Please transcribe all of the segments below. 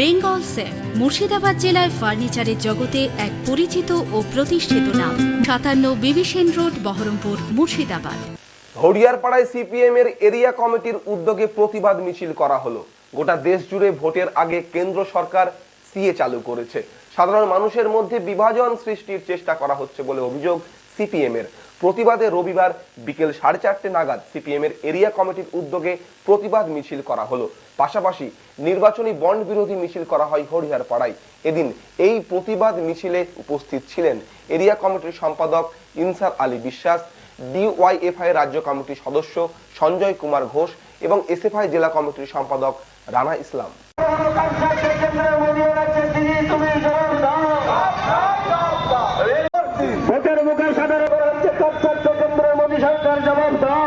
Bengal safe, Murshidabad জেলায় ফার্নিচারের জগতে এক পরিচিত ও প্রতিষ্ঠিত নাম। সাতান্ন বিবিসেন রোড, বহরমপুর, মুর্শিদাবাদ। হরিয়ারপাড়ায় সিপিএম এর এরিয়া কমিটির উদ্যোগে প্রতিবাদ মিছিল করা হলো। গোটা দেশ জুড়ে ভোটের আগে কেন্দ্র সরকার সিএ চালু করেছে। সাধারণ মানুষের মধ্যে বিভাজন সৃষ্টির চেষ্টা করা হচ্ছে বলে অভিযোগ সিপিএম এর। প্রতিবাদে রবিবার বিকেল সাড়ে চারটে নাগাদ সিপিএম এর এরিয়া কমিটির উদ্যোগে প্রতিবাদ মিছিল করা হলো। পাশাপাশি নির্বাচনী বন্ড বিরোধী মিছিল করা হয় হরিহারপাড়ায়। এদিন এই প্রতিবাদ মিছিলে উপস্থিত ছিলেন এরিয়া কমিটির সম্পাদক ইনসার আলী বিশ্বাস, ডিওয়াইএফআই রাজ্য কমিটির সদস্য সঞ্জয় কুমার ঘোষ এবং এসএফআই জেলা কমিটির সম্পাদক রানা ইসলাম ভোটের মুখে সাধারণ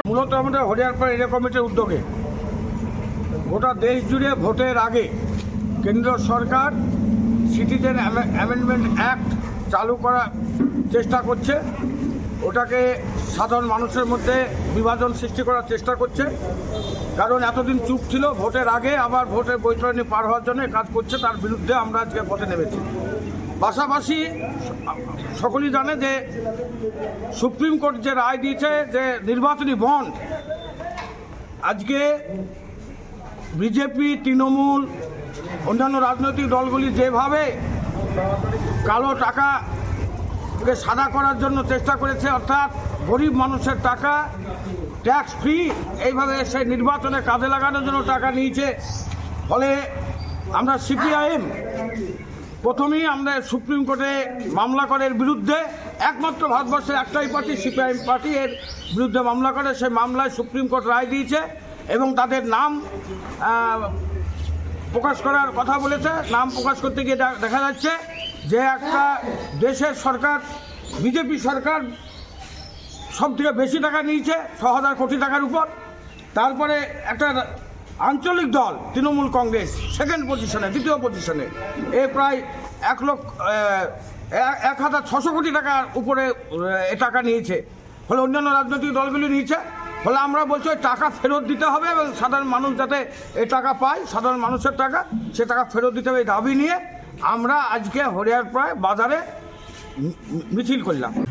মূলত আমাদের হরিয়ারপাড়া এরিয়া কমিটির উদ্যোগে গোটা দেশ জুড়ে ভোটের আগে কেন্দ্র সরকার সিটিজেন অ্যামেন্ডমেন্ট অ্যাক্ট চালু করার চেষ্টা করছে। ওটাকে সাধারণ মানুষের মধ্যে বিভাজন সৃষ্টি করার চেষ্টা করছে। কারণ এতদিন চুপ ছিল, ভোটের আগে আবার ভোটের বৈতরণী পার হওয়ার জন্য কাজ করছে, তার বিরুদ্ধে আমরা আজকে ভোটে নেমেছি। পাশাপাশি সকলেই জানে যে সুপ্রিম কোর্ট যে রায় দিয়েছে যে নির্বাচনী বন্ড, আজকে বিজেপি, তৃণমূল, অন্যান্য রাজনৈতিক দলগুলি যেভাবে কালো টাকাকে সাদা করার জন্য চেষ্টা করেছে, অর্থাৎ গরিব মানুষের টাকা ট্যাক্স ফ্রি এইভাবে সেই নির্বাচনে কাজে লাগানোর জন্য টাকা নিয়েছে। ফলে আমরা সিপিআইএম প্রথমেই আমরা সুপ্রিম কোর্টে মামলা করার বিরুদ্ধে একমাত্র ভারতবর্ষের একটাই পার্টি, সিপিআইএম পার্টি, এর বিরুদ্ধে মামলা করে, সেই মামলায় সুপ্রিম কোর্ট রায় দিয়েছে এবং তাদের নাম প্রকাশ করার কথা বলেছে। নাম প্রকাশ করতে গিয়ে দেখা যাচ্ছে যে একটা দেশের সরকার, বিজেপি সরকার সব থেকে বেশি টাকা নিয়েছে, ছ হাজার কোটি টাকার উপর। তারপরে একটা আঞ্চলিক দল, তৃণমূল কংগ্রেস সেকেন্ড পজিশনে দ্বিতীয় পজিশনে এ প্রায় এক লক্ষ এক- হাজার ছশো কোটি টাকার উপরে, এ, টাকা নিয়েছে। ফলে অন্যান্য রাজনৈতিক দলগুলি নিয়েছে। ফলে আমরা বলছি, ওই টাকা ফেরত দিতে হবে এবং সাধারণ মানুষ যাতে এ টাকা পায়, সাধারণ মানুষের টাকা, সে টাকা ফেরত দিতে হবে এই দাবি নিয়ে আমরা আজকে হরিয়ারপাড়ায় বাজারে মিছিল করলাম।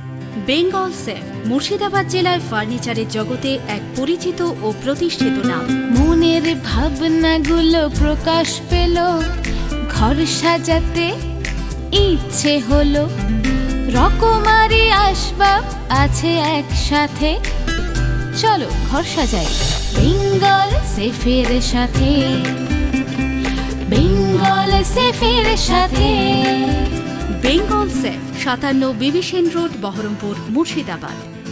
বেঙ্গল সেফ মুর্শিদাবাদ জেলায় ফার্নিচারের জগতে এক পরিচিত ও প্রতিষ্ঠিত নাম মনের ভাবনাগুলো প্রকাশ পেল। ঘর সাজাতে ইচ্ছে হলো। রকমারি আসবাব আছে একসাথে। চলো ঘর সাজাই। বেঙ্গল সেফের সাথে। বেঙ্গল সেফের সাথে। বেঙ্গল সেফ, সাতান্ন বিবিসেন রোড, বহরমপুর, মুর্শিদাবাদ।